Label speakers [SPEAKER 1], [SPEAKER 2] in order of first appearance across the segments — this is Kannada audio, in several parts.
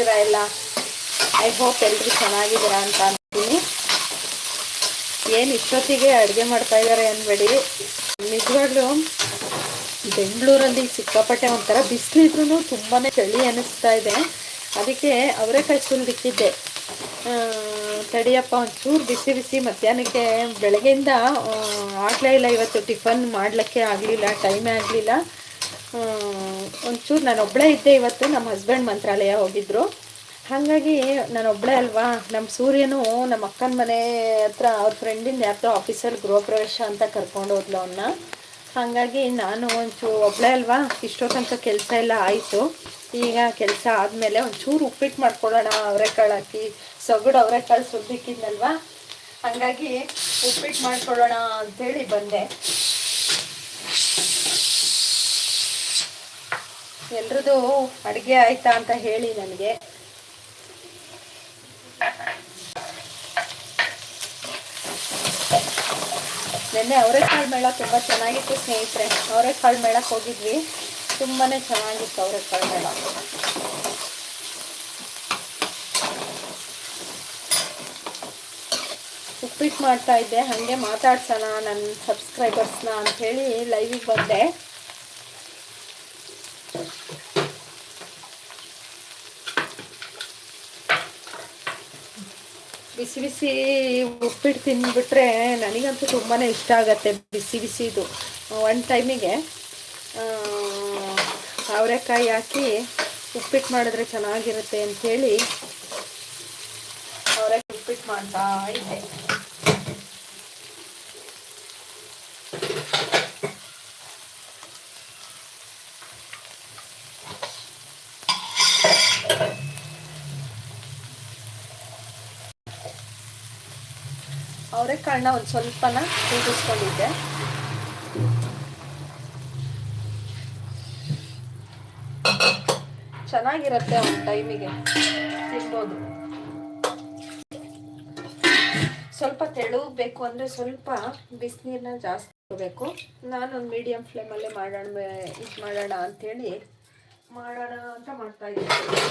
[SPEAKER 1] ಎಲ್ಲ? ಐ ಹೋಪ್ ಎಲ್ಲರೂ ಚೆನ್ನಾಗಿದ್ದೀರಾ ಅಂತ ಅಂತೀನಿ. ಏನು ಇಷ್ಟೊತ್ತಿಗೆ ಅಡುಗೆ ಮಾಡ್ತಾ ಇದ್ದಾರೆ ಅನ್ಬೇಡಿ. ನಿಜವಾಗ್ಲೂ ಬೆಂಗಳೂರಲ್ಲಿ ಸಿಕ್ಕಾಪಟ್ಟೆ ಒಂಥರ ಬಿಸಿಲಿದ್ರೂ ತುಂಬಾ ಚಳಿ ಅನ್ನಿಸ್ತಾ ಇದೆ. ಅದಕ್ಕೆ ಅವರೆಕಾಯಿ ಬಿಟ್ಟಿದ್ದೆ ತಡಿಯಪ್ಪ, ಒಂಚೂರು ಬಿಸಿ ಬಿಸಿ ಮಧ್ಯಾಹ್ನಕ್ಕೆ ಬೆಳಗ್ಗೆಯಿಂದ ಆಗಲೇ ಇಲ್ಲ ಇವತ್ತು ಟಿಫನ್ ಮಾಡಲಿಕ್ಕೆ ಆಗಲಿಲ್ಲ, ಟೈಮೇ ಆಗಲಿಲ್ಲ. ಒಂಚೂರು ನಾನು ಒಬ್ಬಳೇ ಇದ್ದೆ ಇವತ್ತು ನಮ್ಮ ಹಸ್ಬೆಂಡ್ ಮಂತ್ರಾಲಯ ಹೋಗಿದ್ರು. ಹಾಗಾಗಿ ನಾನು ಒಬ್ಬಳೇ ಅಲ್ವಾ? ನಮ್ಮ ಸೂರ್ಯನು ನಮ್ಮ ಅಕ್ಕನ ಮನೆ ಹತ್ರ, ಅವ್ರ ಫ್ರೆಂಡಿಂದ ಯಾರೋ ಆಫೀಸಲ್ಲಿ ಗೃಹ ಪ್ರವೇಶ ಅಂತ ಕರ್ಕೊಂಡು ಹೋದ್ಲು ಅವನ್ನ ಹಾಗಾಗಿ ನಾನು ಒಂಚೂರು ಒಬ್ಬಳೇ ಅಲ್ವಾ? ಇಷ್ಟೋ ತನಕ ಕೆಲಸ ಎಲ್ಲ ಆಯಿತು. ಈಗ ಕೆಲಸ ಆದಮೇಲೆ ಒಂಚೂರು ಉಪ್ಪಿಟ್ಟು ಮಾಡ್ಕೊಳ್ಳೋಣ ಅವರೆಕಾಳು ಹಾಕಿ ಸೊಗಡು ಅವರೆಕಾಳು ಸುದ್ದಿಕ್ಕಿದ್ನಲ್ವಾ? ಹಾಗಾಗಿ ಉಪ್ಪಿಟ್ಟು ಮಾಡ್ಕೊಳ್ಳೋಣ ಅಂಥೇಳಿ ಬಂದೆ. ಎಲ್ರದ್ದು ಅಡುಗೆ ಆಯ್ತಾ ಅಂತ ಹೇಳಿ ನನಗೆ. ನಿನ್ನೆ ಅವರೆಕಾಳು ಮೇಳ ತುಂಬ ಚೆನ್ನಾಗಿತ್ತು, ಸ್ನೇಹಿತರೆ. ಅವರೆಕಾಳು ಮೇಳಕ್ಕೆ ಹೋಗಿದ್ವಿ. ತುಂಬಾ ಚೆನ್ನಾಗಿತ್ತು ಅವರೆಕಾಳು ಮೇಳ. ಉಪ್ಪಿಟ್ಟು ಮಾಡ್ತಾ ಇದ್ದೆ. ಹಾಗೆ ಮಾತಾಡ್ಸೋಣ ನನ್ನ ಸಬ್ಸ್ಕ್ರೈಬರ್ಸ್ನ ಅಂಥೇಳಿ ಲೈವಿಗೆ ಬಂದೆ. ಬಿಸಿ ಬಿಸಿ ಉಪ್ಪಿಟ್ಟು ತಿಂದ್ಬಿಟ್ರೆ ನನಗಂತೂ ತುಂಬಾ ಇಷ್ಟ ಆಗುತ್ತೆ ಬಿಸಿ ಬಿಸಿದು. ಒನ್ ಟೈಮಿಗೆ ಅವರೆಕಾಯಿ ಹಾಕಿ ಉಪ್ಪಿಟ್ಟು ಮಾಡಿದ್ರೆ ಚೆನ್ನಾಗಿರುತ್ತೆ ಅಂಥೇಳಿ ಅವರೆಕಾಯಿ ಉಪ್ಪಿಟ್ಟು ಮಾಡ್ತಾ ಇದ್ದೆ. ಅವರೆಕಾಳನ್ನ ಒಂದು ಸ್ವಲ್ಪನ ಕೂಗಿಸ್ಕೊಂಡಿದ್ದೆ. ಚೆನ್ನಾಗಿರುತ್ತೆ ಒಂದು ಟೈಮಿಗೆ. ತಿನ್ಬೋದು. ಸ್ವಲ್ಪ ತೆಳು ಬೇಕು ಅಂದರೆ ಸ್ವಲ್ಪ ಬಿಸಿನೀರನ್ನ ಜಾಸ್ತಿ ಹಾಕಬೇಕು ನಾನೊಂದು ಮೀಡಿಯಮ್ ಫ್ಲೇಮಲ್ಲೇ ಮಾಡೋಣ, ಇದು ಮಾಡೋಣ ಅಂಥೇಳಿ ಮಾಡೋಣ ಅಂತ ಮಾಡ್ತಾ ಇದ್ದೀನಿ.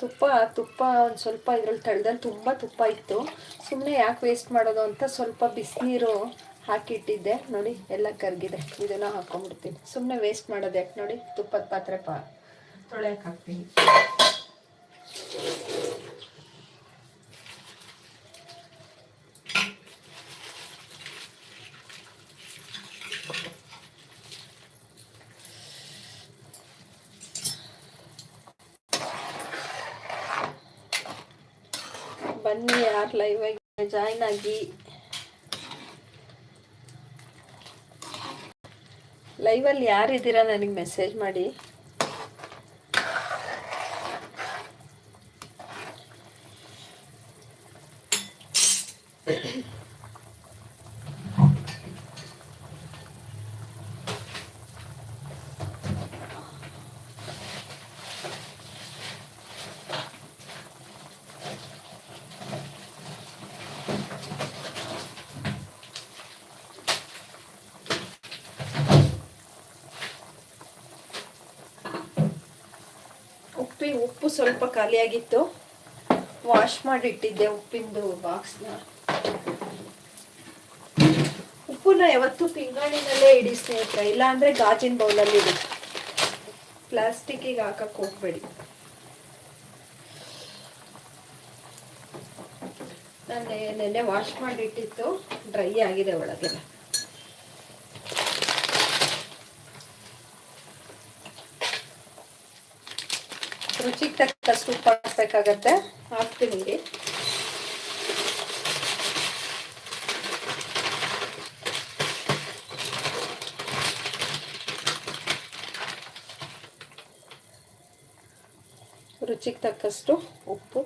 [SPEAKER 1] ತುಪ್ಪ ತುಪ್ಪ ಒಂದು ಸ್ವಲ್ಪ ಇದ್ರಲ್ಲಿ ತಳ್ದಲ್ಲಿ ತುಂಬ ತುಪ್ಪ ಇತ್ತು. ಸುಮ್ಮನೆ ಯಾಕೆ ವೇಸ್ಟ್ ಮಾಡೋದು ಅಂತ ಸ್ವಲ್ಪ ಬಿಸಿನೀರು ಹಾಕಿಟ್ಟಿದ್ದೆ. ನೋಡಿ, ಎಲ್ಲ ಕರಗಿದೆ. ಇದನ್ನು ಹಾಕೊಂಡ್ಬಿಡ್ತೀನಿ. ಸುಮ್ಮನೆ ವೇಸ್ಟ್ ಮಾಡೋದು ಯಾಕೆ ನೋಡಿ? ತುಪ್ಪದ ಪಾತ್ರೆ ಪಾ ತೊಳೆಯಕ್ಕೆ ಹಾಕ್ತೀನಿ ಬನ್ನಿ ಯಾರು ಲೈವ್ ಆಗಿ ಜಾಯ್ನ್ ಆಗಿ ಲೈವಲ್ಲಿ ಯಾರಿದ್ದೀರಾ ನನಗೆ ಮೆಸೇಜ್ ಮಾಡಿ. ಉಪ್ಪಿ ಉಪ್ಪು ಸ್ವಲ್ಪ ಖಾಲಿಯಾಗಿತ್ತು. ವಾಶ್ ಮಾಡಿಟ್ಟಿದ್ದೆ ಉಪ್ಪಿಂದು ಬಾಕ್ಸ್ನ ಉಪ್ಪನ್ನ ಯಾವತ್ತೂ ಪಿಂಗಾಣಿನಲ್ಲೇ ಇಡಿ ಸ್ನೇಹಿತರೆ ಇಲ್ಲ ಅಂದ್ರೆ ಗಾಜಿನ ಬೌಲಲ್ಲಿ ಇಡಿ. ಪ್ಲಾಸ್ಟಿಕ್ಕಿಗೆ ಹಾಕಕ್ಕೆ ಹೋಗ್ಬೇಡಿ. ನಾನು ನೆನ್ನೆ ವಾಶ್ ಮಾಡಿಟ್ಟಿತ್ತು ಡ್ರೈ ಆಗಿದೆ ಒಳಗೆಲ್ಲ. ರುಚಿಗೆ ತಕ್ಕಷ್ಟು ಉಪ್ಪು ಹಾಕ್ಬೇಕಾಗತ್ತೆ. ಹಾಕ್ತೀನಿ ಇಲ್ಲಿ. ರುಚಿಗೆ ತಕ್ಕಷ್ಟು ಉಪ್ಪು.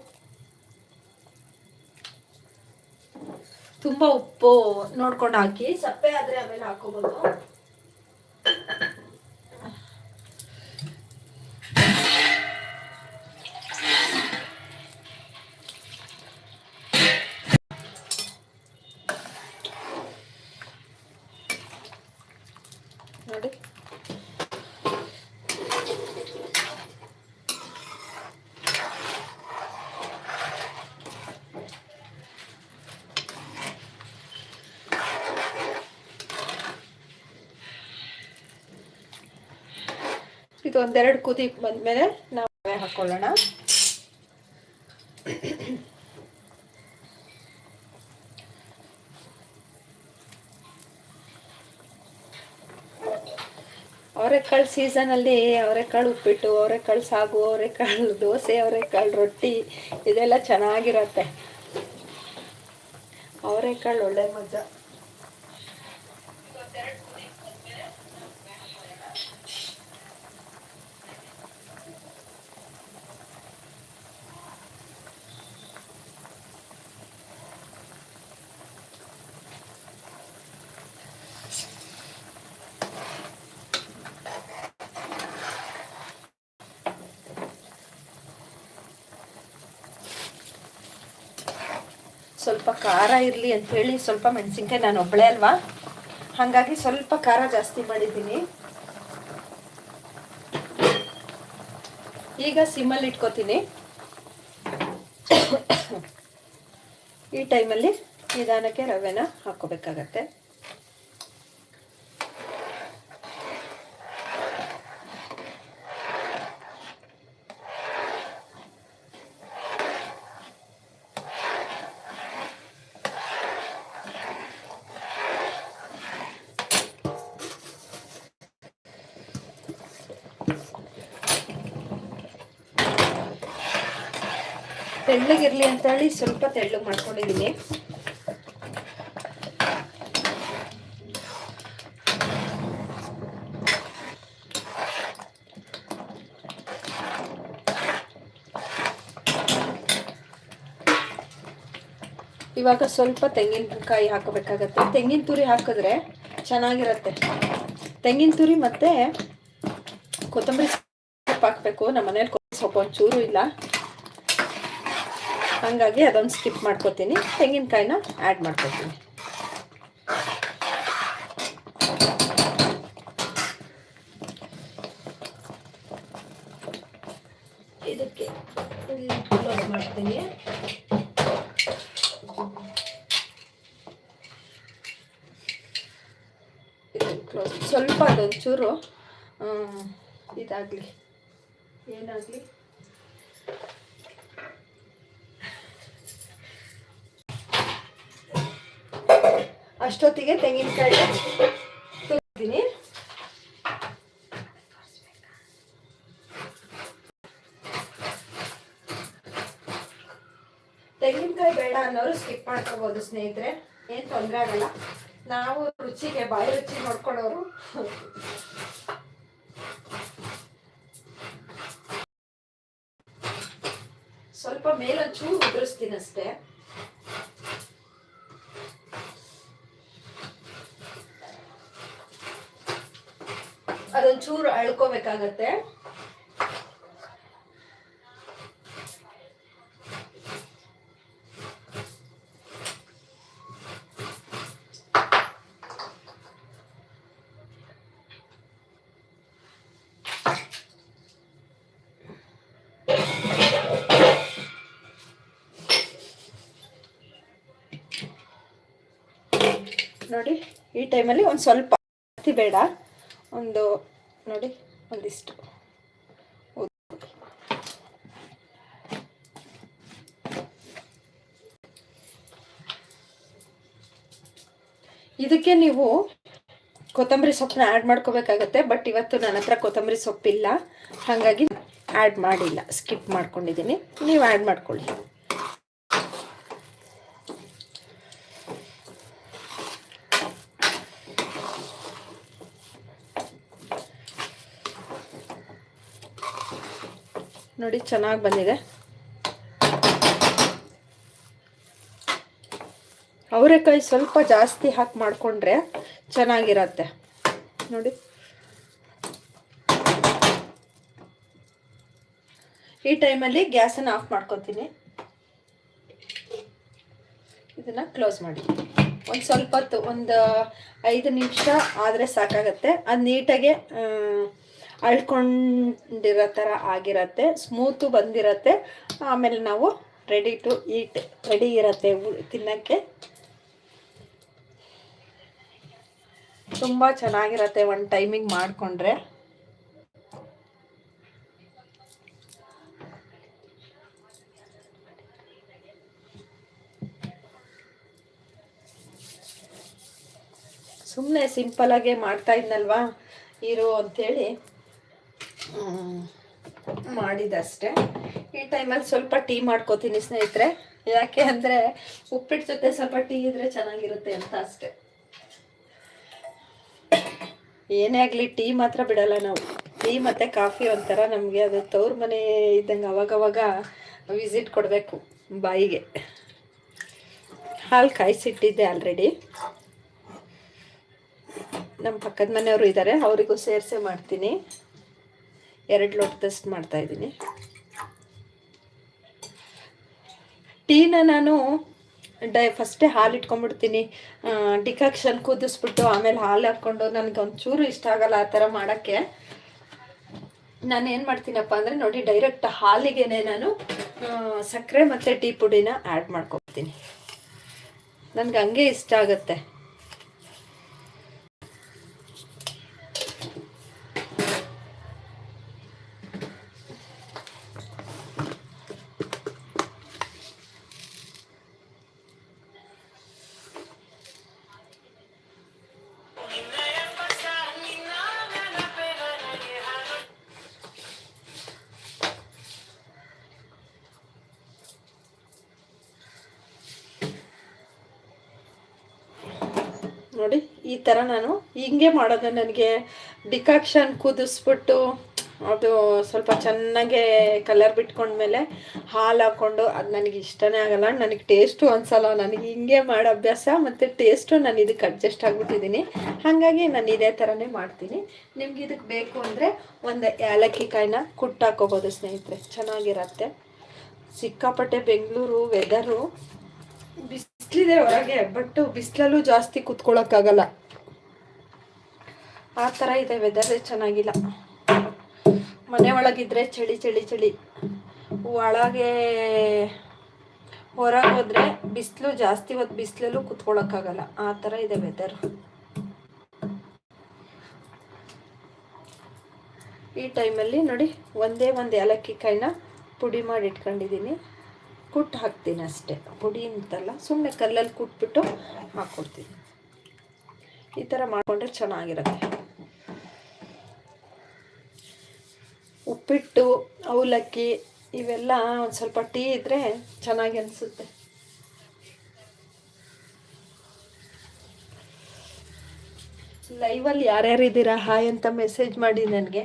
[SPEAKER 1] ತುಂಬ ಉಪ್ಪು ನೋಡ್ಕೊಂಡು ಹಾಕಿ. ಸಪ್ಪೆ ಆದರೆ ಆಮೇಲೆ ಹಾಕೋಬೋದು. ನೋಡಿ. ಇದು ಒಂದೆರಡು ಕುದಿ ಬಂದ್ಮೇಲೆ ನಾವು ಹಾಕೊಳ್ಳೋಣ. ಅವರೆಕಾಳು ಸೀಸನಲ್ಲಿ ಅವರೆಕಾಳು ಉಪ್ಪಿಟ್ಟು, ಅವರೆಕಾಳು ಸಾಗು, ಅವರೆಕಾಳು ದೋಸೆ, ಅವರೆಕಾಳು ರೊಟ್ಟಿ ಇದೆಲ್ಲ ಚೆನ್ನಾಗಿರತ್ತೆ. ಅವರೆಕಾಳು ಒಳ್ಳೆ ಮಜಾ ಸ್ವಲ್ಪ ಖಾರ ಇರಲಿ ಅಂತ ಹೇಳಿ ಸ್ವಲ್ಪ ಮೆಣಸಿನ್ಕಾಯಿ ನಾನು ಒಬ್ಬಳೇ ಅಲ್ವಾ? ಹಾಗಾಗಿ ಸ್ವಲ್ಪ ಖಾರ ಜಾಸ್ತಿ ಮಾಡಿದ್ದೀನಿ. ಈಗ ಸಿಮ್ಮಲ್ಲಿ ಇಟ್ಕೋತೀನಿ. ಈ ಟೈಮಲ್ಲಿ ನಿಧಾನಕ್ಕೆ ರವೆನ ಹಾಕೋಬೇಕಾಗತ್ತೆ ತೆಳ್ಳಗಿರ್ಲಿ ಅಂತ ಹೇಳಿ ಸ್ವಲ್ಪ ತೆಳ್ಳಗೆ ಮಾಡ್ಕೊಂಡಿದ್ದೀನಿ. ಇವಾಗ ಸ್ವಲ್ಪ ತೆಂಗಿನಕಾಯಿ ಹಾಕಬೇಕಾಗತ್ತೆ. ತೆಂಗಿನ ತುರಿ ಹಾಕಿದ್ರೆ ಚೆನ್ನಾಗಿರತ್ತೆ. ತೆಂಗಿನ ತುರಿ ಮತ್ತು ಕೊತ್ತಂಬರಿ ಸೊಪ್ಪು ಹಾಕಬೇಕು. ನಮ್ಮ ಮನೇಲಿ ಕೊತ್ತಂಬರಿ ಸೊಪ್ಪು ಒಂಚೂರು ಇಲ್ಲ. ಹಾಗಾಗಿ ಅದೊಂದು ಸ್ಕಿಪ್ ಮಾಡ್ಕೊತೀನಿ. ತೆಂಗಿನಕಾಯಿನ ಆ್ಯಡ್ ಮಾಡ್ಕೊತೀನಿ. ಇದಕ್ಕೆ ಕ್ಲೋಸ್ ಮಾಡ್ತೀನಿ. ಸ್ವಲ್ಪ ಅದೊಂಚೂರು ಇದಾಗಲಿ. ಏನಾಗಲಿ? ಅಷ್ಟೊತ್ತಿಗೆ ತೆಂಗಿನಕಾಯಿ ತುಂಬಿದ್ದೀನಿ ತೆಂಗಿನಕಾಯಿ ಬೇಡ ಅನ್ನೋರು ಸ್ಕಿಪ್ ಮಾಡ್ಕೋಬಹುದು ಸ್ನೇಹಿತರೆ, ಏನ್ ತೊಂದರೆ ಆಗಲ್ಲ. ನಾವು ರುಚಿಗೆ, ಬಾಯಿ ರುಚಿ ನೋಡ್ಕೊಳ್ಳೋರು. ಸ್ವಲ್ಪ ಮೇಲೊಂಚೂರು ಉದುರಿಸ್ತೀನಿ ಅಷ್ಟೇ ಅದೊಂಚೂರು ಅಳ್ಕೋಬೇಕಾಗತ್ತೆ. ನೋಡಿ ಈ ಟೈಮಲ್ಲಿ ಒಂದು ಸ್ವಲ್ಪ ಬೇಡ. ಒಂದು ನೋಡಿ, ಒಂದಿಷ್ಟು. ಇದಕ್ಕೆ ನೀವು ಕೊತ್ತಂಬರಿ ಸೊಪ್ಪನ್ನ ಆ್ಯಡ್ ಮಾಡ್ಕೋಬೇಕಾಗತ್ತೆ ಬಟ್ ಇವತ್ತು ನನ್ನ ಹತ್ರ ಕೊತ್ತಂಬರಿ ಸೊಪ್ಪಿಲ್ಲ. ಹಾಗಾಗಿ ಆ್ಯಡ್ ಮಾಡಿಲ್ಲ. ಸ್ಕಿಪ್ ಮಾಡ್ಕೊಂಡಿದ್ದೀನಿ. ನೀವು ಆ್ಯಡ್ ಮಾಡ್ಕೊಳ್ಳಿ. ನೋಡಿ, ಚೆನ್ನಾಗಿ ಬಂದಿದೆ. ಅವರೆಕಾಯಿ ಸ್ವಲ್ಪ ಜಾಸ್ತಿ ಹಾಕಿ ಮಾಡಿಕೊಂಡ್ರೆ ಚೆನ್ನಾಗಿರತ್ತೆ. ನೋಡಿ. ಈ ಟೈಮಲ್ಲಿ ಗ್ಯಾಸನ್ನು ಆಫ್ ಮಾಡ್ಕೊತೀನಿ. ಇದನ್ನು ಕ್ಲೋಸ್ ಮಾಡಿ. ಒಂದು ಸ್ವಲ್ಪ ಹೊತ್ತು, ಒಂದು ಐದು ನಿಮಿಷ ಆದರೆ ಸಾಕಾಗತ್ತೆ. ಅದು ನೀಟಾಗೆ ಅಳ್ಕೊಂಡಿರೋ ಥರ ಆಗಿರತ್ತೆ ಸ್ಮೂತು ಬಂದಿರತ್ತೆ. ಆಮೇಲೆ ನಾವು ರೆಡಿ ಟು ಈಟ್ ರೆಡಿ ಇರತ್ತೆ ತಿನ್ನೋಕ್ಕೆ. ತುಂಬ ಚೆನ್ನಾಗಿರತ್ತೆ ಒಂದು ಟೈಮಿಂಗ್ ಮಾಡಿಕೊಂಡ್ರೆ. ಸುಮ್ಮನೆ ಸಿಂಪಲಾಗೆ ಮಾಡ್ತಾ ಇದ್ನಲ್ವಾ? ಇರು ಅಂಥೇಳಿ ಮಾಡಿದಷ್ಟೇ. ಈ ಟೈಮಲ್ಲಿ ಸ್ವಲ್ಪ ಟೀ ಮಾಡ್ಕೋತೀನಿ ಸ್ನೇಹಿತರೆ. ಯಾಕೆ ಅಂದರೆ ಉಪ್ಪಿಟ್ಟು ಜೊತೆ ಸ್ವಲ್ಪ ಟೀ ಇದ್ರೆ ಚೆನ್ನಾಗಿರುತ್ತೆ ಅಂತ ಅಷ್ಟೆ. ಏನೇ ಆಗಲಿ ಟೀ ಮಾತ್ರ ಬಿಡಲ್ಲ ನಾವು. ಟೀ ಮತ್ತು ಕಾಫಿ ಒಂಥರ ನಮಗೆ ಅದು ತವ್ರ ಮನೆ ಇದ್ದಂಗೆ ಅವಾಗವಾಗ ವಿಸಿಟ್ ಕೊಡಬೇಕು ಬಾಯಿಗೆ. ಹಾಲು ಕಾಯಿಸಿಟ್ಟಿದ್ದೆ ಆಲ್ರೆಡಿ ನಮ್ಮ ಪಕ್ಕದ ಮನೆಯವರು ಇದ್ದಾರೆ ಅವರಿಗೂ ಸೇರಿಸೇ ಮಾಡ್ತೀನಿ. ಎರಡು ಲೋಟದಷ್ಟು ಮಾಡ್ತಾಯಿದ್ದೀನಿ ಟೀನ ನಾನು ಡೈ ಫಸ್ಟೇ ಹಾಲು ಇಟ್ಕೊಂಡ್ಬಿಡ್ತೀನಿ. ಡಿಕಾಕ್ಷನ್ ಕುದಿಸ್ಬಿಟ್ಟು ಆಮೇಲೆ ಹಾಲು ಹಾಕ್ಕೊಂಡು ನನಗೆ ಒಂಚೂರು ಇಷ್ಟ ಆಗಲ್ಲ ಆ ಥರ ಮಾಡೋಕ್ಕೆ. ನಾನು ಏನು ಮಾಡ್ತೀನಪ್ಪ ಅಂದರೆ ನೋಡಿ ಡೈರೆಕ್ಟ್ ಹಾಲಿಗೆನೆ ನಾನು ಸಕ್ಕರೆ ಮತ್ತು ಟೀ ಪುಡಿನ ಆ್ಯಡ್ ಮಾಡ್ಕೊಳ್ತೀನಿ ನನಗೆ ಹಂಗೆ ಇಷ್ಟ ಆಗುತ್ತೆ. ಈ ಥರ ನಾನು ಹಿಂಗೆ ಮಾಡೋದು. ನನಗೆ ಡಿಕಾಕ್ಷನ್ ಕುದಿಸ್ಬಿಟ್ಟು ಅದು ಸ್ವಲ್ಪ ಚೆನ್ನಾಗೆ ಕಲರ್ ಬಿಟ್ಕೊಂಡ್ಮೇಲೆ ಹಾಲು ಹಾಕ್ಕೊಂಡು ಅದು ನನಗೆ ಇಷ್ಟನೇ ಆಗಲ್ಲ. ನನಗೆ ಟೇಸ್ಟು ಅನ್ಸಲ್ಲ ನನಗೆ ಹಿಂಗೆ ಮಾಡೋ ಅಭ್ಯಾಸ ಮತ್ತು ಟೇಸ್ಟು ನಾನು ಇದಕ್ಕೆ ಅಡ್ಜಸ್ಟ್ ಆಗಿಬಿಟ್ಟಿದ್ದೀನಿ ಹಾಗಾಗಿ ನಾನು ಇದೇ ಥರನೇ ಮಾಡ್ತೀನಿ. ನಿಮ್ಗೆ ಇದಕ್ಕೆ ಬೇಕು ಅಂದರೆ ಒಂದು ಏಲಕ್ಕಿ ಕಾಯಿನ ಕುಟ್ಟು ಹಾಕೋಬೋದು ಸ್ನೇಹಿತರೆ. ಚೆನ್ನಾಗಿರತ್ತೆ. ಸಿಕ್ಕಾಪಟ್ಟೆ ಬೆಂಗಳೂರು ವೆದರು ಬಿಸಿಲಿದೆ ಹೊರಗೆ ಬಟ್ ಬಿಸಿಲಲ್ಲೂ ಜಾಸ್ತಿ ಕುತ್ಕೊಳ್ಳೋಕ್ಕಾಗಲ್ಲ ಆ ಥರ ಇದೆ ವೆದರ್ ಚೆನ್ನಾಗಿಲ್ಲ. ಮನೆ ಒಳಗಿದ್ರೆ ಚಳಿ ಚಳಿ ಚಳಿ. ಒಳಗೆ ಹೊರಗೆ ಹೋದ್ರೆ ಬಿಸಿಲು ಜಾಸ್ತಿ ಹೊತ್ತು ಬಿಸಿಲಲ್ಲೂ ಕುತ್ಕೊಳ್ಳೋಕ್ಕಾಗಲ್ಲ ಆ ಥರ ಇದೆ ವೆದರ್ ಈ ಟೈಮಲ್ಲಿ ನೋಡಿ ಒಂದೇ ಒಂದು ಏಲಕ್ಕಿ ಕಾಯಿನ ಪುಡಿ ಮಾಡಿ ಇಟ್ಕೊಂಡಿದ್ದೀನಿ ಕುಟ್ಟು ಹಾಕ್ತೀನಿ ಅಷ್ಟೇ. ಪುಡಿ ಅಂತಲ್ಲ ಸುಮ್ಮನೆ ಕಲ್ಲಲ್ಲಿ ಕುಟ್ಬಿಟ್ಟು ಹಾಕ್ಕೊಡ್ತೀನಿ ಈ ಥರ ಮಾಡಿಕೊಂಡ್ರೆ ಚೆನ್ನಾಗಿರುತ್ತೆ. ಉಪ್ಪಿಟ್ಟು, ಅವಲಕ್ಕಿ ಇವೆಲ್ಲ ಒಂದು ಸ್ವಲ್ಪ ಟೀ ಇದ್ದರೆ ಚೆನ್ನಾಗಿ ಅನಿಸುತ್ತೆ ಲೈವಲ್ಲಿ ಯಾರ್ಯಾರು ಇದ್ದೀರಾ ಹಾಯ್ ಅಂತ ಮೆಸೇಜ್ ಮಾಡಿ ನನಗೆ.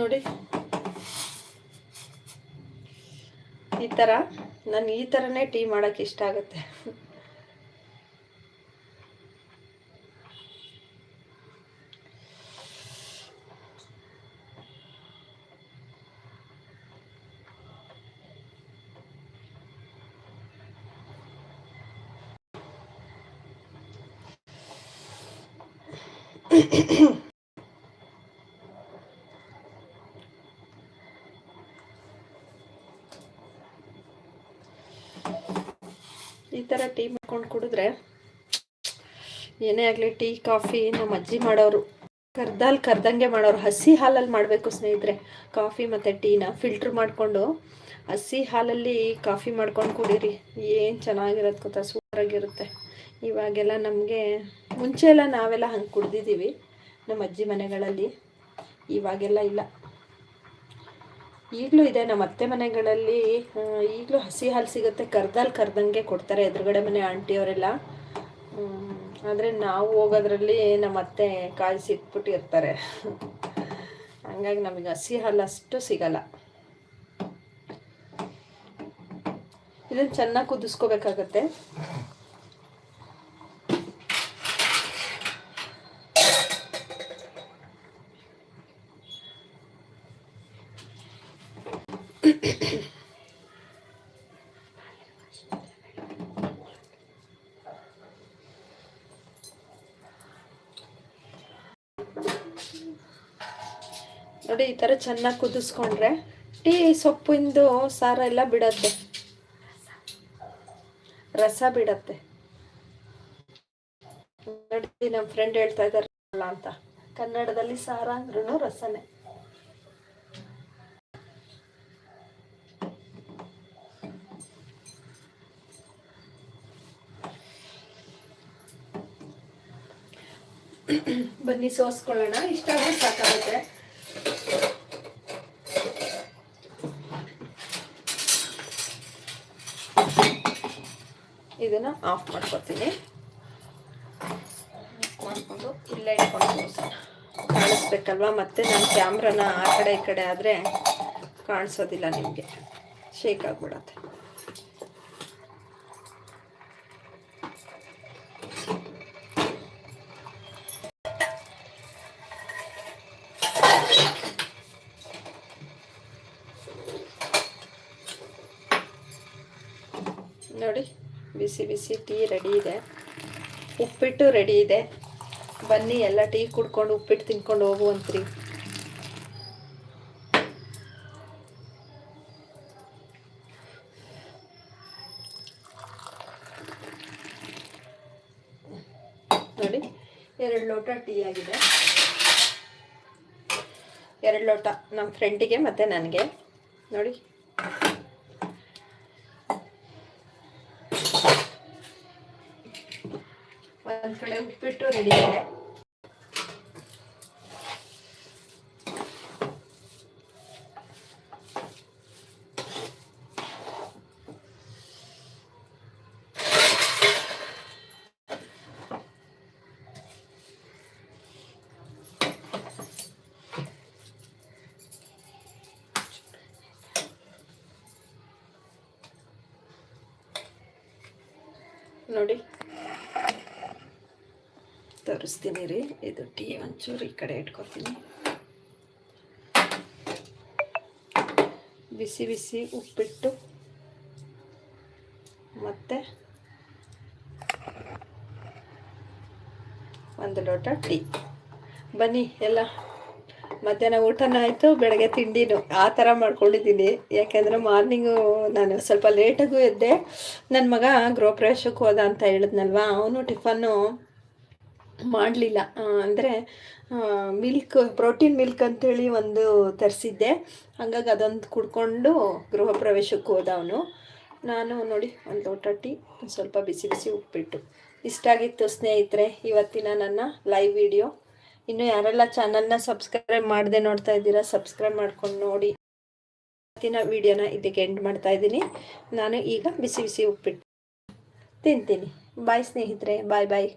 [SPEAKER 1] ನೋಡಿ. ಈ ಥರ ನಾನು ಈ ಥರನೇ ಟೀ ಮಾಡೋಕ್ಕೆ ಇಷ್ಟ ಆಗುತ್ತೆ. ಟೀ ಮಾಡ್ಕೊಂಡು ಕುಡಿದ್ರೆ ಏನೇ ಆಗಲಿ ಟೀ, ಕಾಫಿ, ನಮ್ಮ ಅಜ್ಜಿ ಮಾಡೋರು. ಕರ್ದಲ್ಲಿ ಕರ್ದಂಗೆ ಮಾಡೋರು. ಹಸಿ ಹಾಲಲ್ಲಿ ಮಾಡಬೇಕು ಸ್ನೇಹಿತರೆ. ಕಾಫಿ ಮತ್ತು ಟೀನ ಫಿಲ್ಟ್ರ್ ಮಾಡಿಕೊಂಡು ಹಸಿ ಹಾಲಲ್ಲಿ ಕಾಫಿ ಮಾಡ್ಕೊಂಡು ಕುಡೀರಿ. ಏನು ಚೆನ್ನಾಗಿರೋದು ಗೊತ್ತಾ? ಸೂಪರಾಗಿರುತ್ತೆ. ಇವಾಗೆಲ್ಲ ನಮಗೆ ಮುಂಚೆ ಎಲ್ಲ ನಾವೆಲ್ಲ ಹಂಗೆ ಕುಡ್ದಿದ್ದೀವಿ. ನಮ್ಮ ಅಜ್ಜಿ ಮನೆಗಳಲ್ಲಿ. ಇವಾಗೆಲ್ಲ ಇಲ್ಲ. ಈಗಲೂ ಇದೆ, ನಮ್ಮ ಅತ್ತೆ ಮನೆಗಳಲ್ಲಿ ಈಗಲೂ ಹಸಿ ಹಾಲು ಸಿಗುತ್ತೆ ಕರ್ದಲ್ಲಿ ಕರ್ದಂಗೆ ಕೊಡ್ತಾರೆ ಎದುರುಗಡೆ ಮನೆ ಆಂಟಿಯವರೆಲ್ಲ. ಆದರೆ ನಾವು ಹೋಗೋದ್ರಲ್ಲಿ ನಮ್ಮ ಅತ್ತೆ ಕಾಯಿಸಿ ಇಟ್ಬಿಟ್ಟಿರ್ತಾರೆ ಹಂಗಾಗಿ ನಮಗೆ ಹಸಿ ಹಾಲು ಅಷ್ಟು ಸಿಗಲ್ಲ. ಇದನ್ನು ಚೆನ್ನಾಗಿ ಕುದಿಸ್ಕೋಬೇಕಾಗತ್ತೆ ನೋಡಿ ಈ ಥರ ಚೆನ್ನಾಗಿ ಕುದಿಸ್ಕೊಂಡ್ರೆ ಟೀ, ಸೊಪ್ಪಿಂದು ಸಾರ ಎಲ್ಲ ಬಿಡತ್ತೆ. ರಸ ಬಿಡತ್ತೆ. ನೋಡಿ ನಮ್ಮ ಫ್ರೆಂಡ್ ಹೇಳ್ತಾ ಇದ್ದಾರೆ ಅಂತ. ಕನ್ನಡದಲ್ಲಿ ಸಾರ ಅಂದ್ರೂ ರಸನೇ. ಬನ್ನಿ ಸೋಸ್ಕೊಳ್ಳೋಣ. ಇಷ್ಟಾದ್ರೂ ಸಾಕಾಗುತ್ತೆ. ಇದನ್ನ ಆಫ್ ಮಾಡ್ಕೊತೀನಿ. ಮಾಡಿಕೊಂಡು ಇಲ್ಲೇ ಇಟ್ಕೊಂಡು ಕಾಣಿಸ್ಬೇಕಲ್ವಾ ಮತ್ತೆ ನಾನು ಕ್ಯಾಮ್ರಾನ ಆ ಕಡೆ ಈ ಕಡೆ ಆದರೆ ಕಾಣಿಸೋದಿಲ್ಲ ನಿಮಗೆ. ಶೇಕ್ ಆಗಿಬಿಡತ್ತೆ ನೋಡಿ ಬಿಸಿ ಬಿಸಿ ಟೀ ರೆಡಿ ಇದೆ. ಉಪ್ಪಿಟ್ಟು ರೆಡಿ ಇದೆ. ಬನ್ನಿ, ಎಲ್ಲ ಟೀ ಕುಡ್ಕೊಂಡು ಉಪ್ಪಿಟ್ಟು ತಿನ್ಕೊಂಡು ಹೋಗುವಂತ್ರಿ. ನೋಡಿ, ಎರಡು ಲೋಟ ಟೀ ಆಗಿದೆ. ಎರಡು ಲೋಟ ನಮ್ಮ ಫ್ರೆಂಡಿಗೆ ಮತ್ತು ನನಗೆ. ನೋಡಿ ಒಂದು ಕಡೆ ಉಪ್ಪಿಟ್ಟು ರೆಡಿ ಇದೆ. ನೋಡಿ. ತೋರಿಸ್ತೀನಿ ರೀ. ಇದು ಟೀ ಒಂಚೂರು ಈ ಕಡೆ ಇಟ್ಕೊತೀನಿ. ಬಿಸಿ ಬಿಸಿ ಉಪ್ಪಿಟ್ಟು, ಮತ್ತು ಒಂದು ಲೋಟ ಟೀ. ಬನ್ನಿ ಎಲ್ಲ, ಮಧ್ಯಾಹ್ನ ಊಟನೂ ಆಯಿತು, ಬೆಳಗ್ಗೆ ತಿಂಡಿನೂ. ಆ ಥರ ಮಾಡ್ಕೊಂಡಿದ್ದೀನಿ. ಯಾಕೆಂದರೆ ಮಾರ್ನಿಂಗು ನಾನು ಸ್ವಲ್ಪ ಲೇಟಾಗೂ ಎದ್ದೆ. ನನ್ನ ಮಗ ಗೃಹ ಪ್ರವೇಶಕ್ಕೆ ಹೋದ ಅಂತ ಹೇಳಿದ್ನಲ್ವ, ಅವನು ಟಿಫನ್ನು ಮಾಡಲಿಲ್ಲ. ಅಂದರೆ ಮಿಲ್ಕ್, ಪ್ರೋಟೀನ್ ಮಿಲ್ಕ್ ಅಂಥೇಳಿ ಒಂದು ತರಿಸಿದ್ದೆ. ಹಂಗಾಗಿ ಅದೊಂದು ಕುಡ್ಕೊಂಡು ಗೃಹ ಪ್ರವೇಶಕ್ಕೆ ಹೋದ ಅವನು. ನಾನು ನೋಡಿ, ಒಂದು ಲೋಟ ಟೀ ಸ್ವಲ್ಪ ಬಿಸಿ ಬಿಸಿ ಉಪ್ಪಿಟ್ಟು. ಇಷ್ಟ ಆಗಿತ್ತು ಸ್ನೇಹಿತರೆ, ಇವತ್ತಿನ ನನ್ನ ಲೈವ್ ವಿಡಿಯೋ. ಇನ್ನು ಯಾರೆಲ್ಲ ಚಾನಲ್ನ ಸಬ್ಸ್ಕ್ರೈಬ್ ಮಾಡದೆ ನೋಡ್ತಾ ಇದ್ದೀರಾ, ಸಬ್ಸ್ಕ್ರೈಬ್ ಮಾಡ್ಕೊಂಡು ನೋಡಿ. ಇವತ್ತಿನ ವಿಡಿಯೋನ ಇದಕ್ಕೆ ಎಂಡ್ ಮಾಡ್ತಾ ಇದ್ದೀನಿ. ನಾನು ಈಗ ಬಿಸಿ ಬಿಸಿ ಉಪ್ಪಿಟ್ಟು ತಿಂತೀನಿ. ಬಾಯ್ ಸ್ನೇಹಿತರೆ ಬಾಯ್ ಬಾಯ್